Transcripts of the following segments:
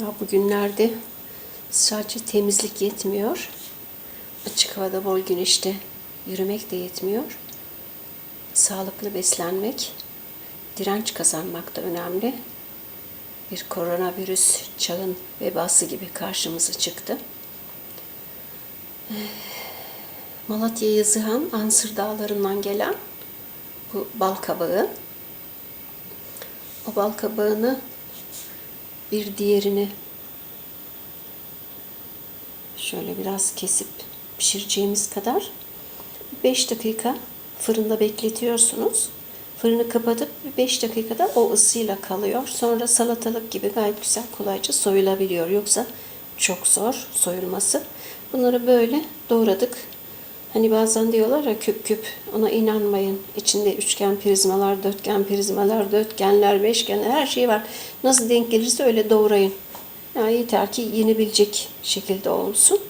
Ya bugünlerde sadece temizlik yetmiyor. Açık havada bol güneşte yürümek de yetmiyor. Sağlıklı beslenmek, direnç kazanmak da önemli. Bir koronavirüs çağın vebası gibi karşımıza çıktı. Malatya Yazıhan Ansır Dağları'ndan gelen bu bal kabağı. O bal kabağını bir diğerini şöyle biraz kesip pişireceğimiz kadar 5 dakika fırında bekletiyorsunuz. Fırını kapatıp 5 dakikada o ısıyla kalıyor. Sonra salatalık gibi gayet güzel kolayca soyulabiliyor. Yoksa çok zor soyulması. Bunları böyle doğradık. Hani bazen diyorlar ya küp küp ona inanmayın. İçinde üçgen prizmalar, dörtgen prizmalar, dörtgenler, beşgenler her şey var. Nasıl denk gelirse öyle doğrayın. Yani yeter ki yenebilecek şekilde olsun.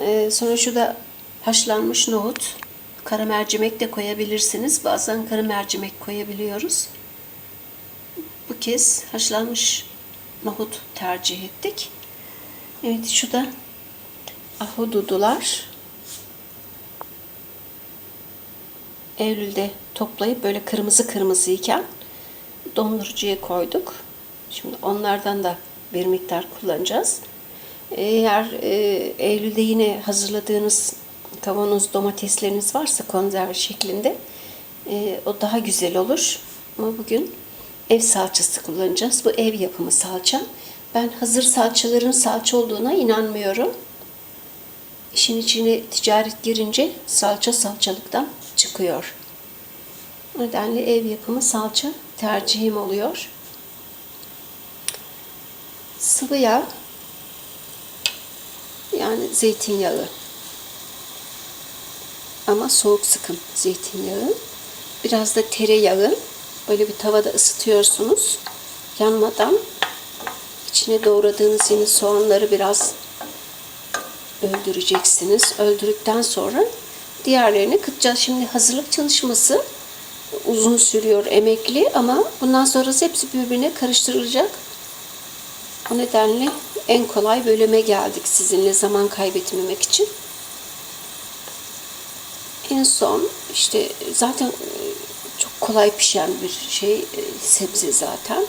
Ee, sonra şu da haşlanmış nohut. Kara mercimek de koyabilirsiniz. Bazen kara mercimek koyabiliyoruz. Bu kez haşlanmış nohut tercih ettik. Evet şu da ahududular. Eylül'de toplayıp böyle kırmızı kırmızıyken dondurucuya koyduk. Şimdi onlardan da bir miktar kullanacağız. Eğer e, Eylül'de yine hazırladığınız kavanoz domatesleriniz varsa konserve şeklinde e, o daha güzel olur. Ama bugün ev salçası kullanacağız. Bu ev yapımı salça. Ben hazır salçaların salça olduğuna inanmıyorum. İşin içine ticaret girince salça salçalıktan çıkıyor. O nedenle ev yapımı salça tercihim oluyor. Sıvı yağ yani zeytinyağı ama soğuk sıkım zeytinyağı. Biraz da tereyağı böyle bir tavada ısıtıyorsunuz. Yanmadan içine doğradığınız yine soğanları biraz öldüreceksiniz. Öldürdükten sonra diğerlerini kıtacağız. Şimdi hazırlık çalışması uzun sürüyor, emekli ama bundan sonrası hepsi birbirine karıştırılacak. O nedenle en kolay bölüme geldik sizinle zaman kaybetmemek için. En son işte zaten çok kolay pişen bir şey sebze zaten.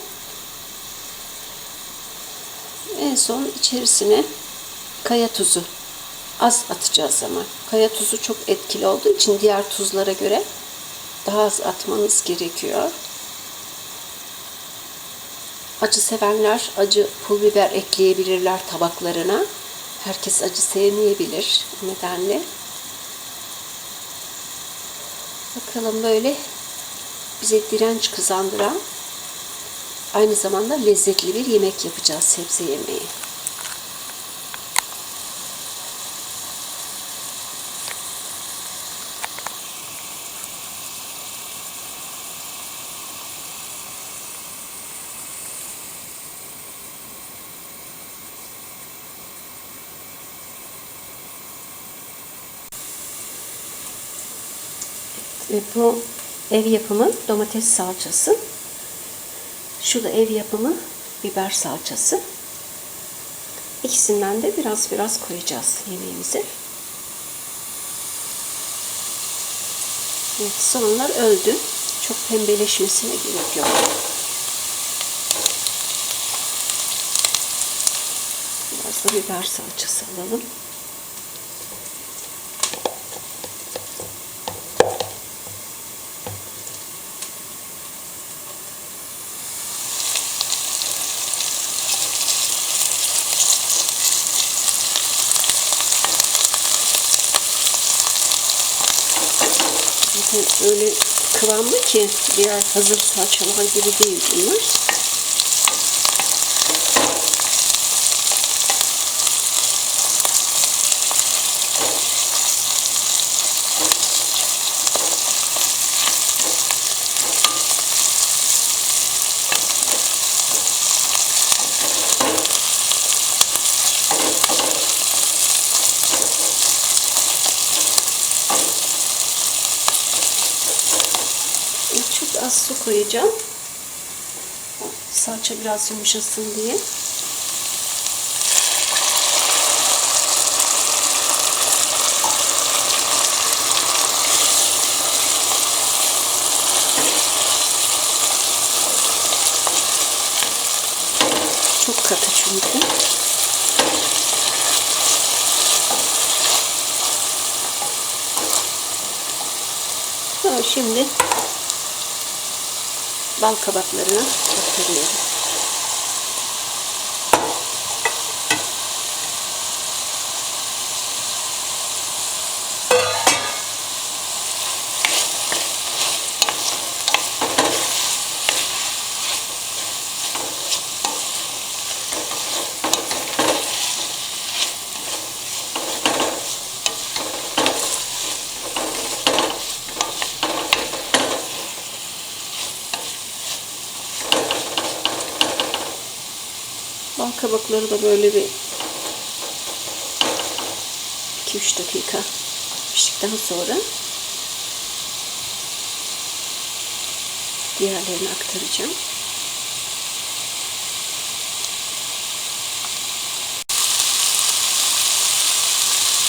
En son içerisine kaya tuzu az atacağız ama. Kaya tuzu çok etkili olduğu için diğer tuzlara göre daha az atmanız gerekiyor. Acı sevenler acı pul biber ekleyebilirler tabaklarına. Herkes acı sevmeyebilir o nedenle. Bakalım böyle bize direnç kazandıran aynı zamanda lezzetli bir yemek yapacağız sebze yemeği. Bu ev yapımı domates salçası. Şu da ev yapımı biber salçası. İkisinden de biraz biraz koyacağız yemeğimize. Evet, soğanlar öldü. Çok pembeleşmesine gerek yok. Biraz da biber salçası alalım. Zaten öyle kıvamlı ki diğer hazır salçalar gibi değil bunlar. biraz su koyacağım. Salça biraz yumuşasın diye. Çok katı çünkü. Tamam şimdi bal kabaklarını aktarıyorum. Bal kabakları da böyle bir 2-3 dakika piştikten sonra diğerlerini aktaracağım.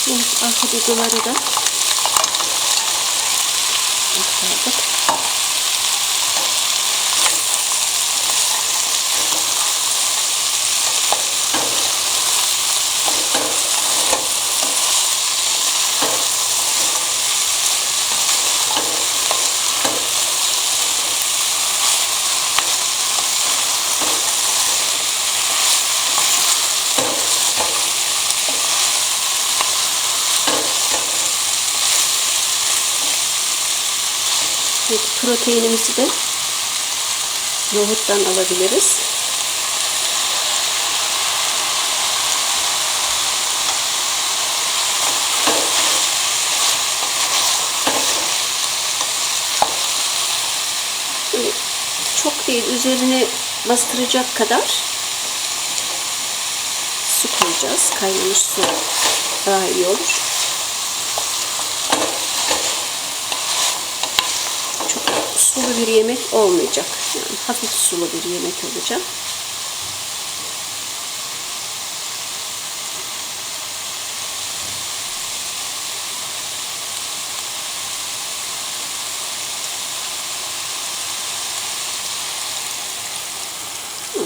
Şimdi ahududuları da aktardık. Proteinimizi de nohuttan alabiliriz. Çok değil, üzerine bastıracak kadar su koyacağız. Kaynamış su daha iyi olur. çok sulu bir yemek olmayacak. Yani hafif sulu bir yemek olacak.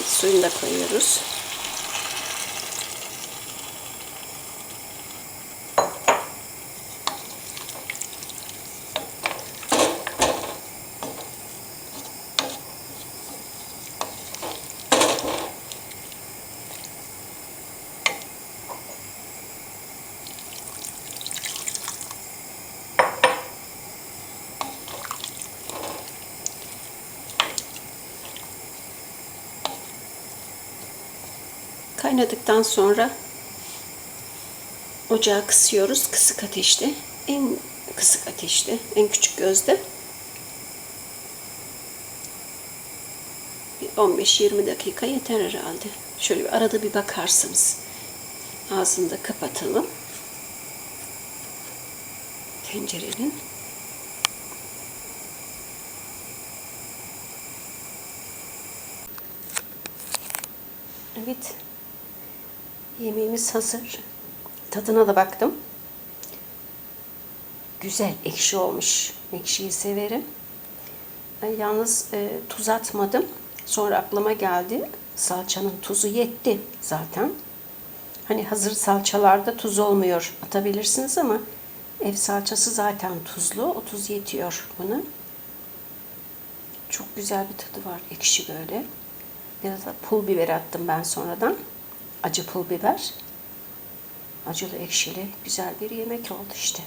Suyunu da koyuyoruz. Kaynadıktan sonra ocağı kısıyoruz kısık ateşte. En kısık ateşte, en küçük gözde. Bir 15-20 dakika yeter herhalde. Şöyle bir arada bir bakarsınız. Ağzını da kapatalım. Tencerenin. Evet. Yemeğimiz hazır. Tadına da baktım. Güzel, ekşi olmuş. Ekşiyi severim. Ben yalnız e, tuz atmadım. Sonra aklıma geldi. Salçanın tuzu yetti zaten. Hani hazır salçalarda tuz olmuyor. Atabilirsiniz ama ev salçası zaten tuzlu. O tuz yetiyor buna. Çok güzel bir tadı var. Ekşi böyle. Biraz da pul biber attım ben sonradan. Acı pul biber. Acılı ekşili güzel bir yemek oldu işte.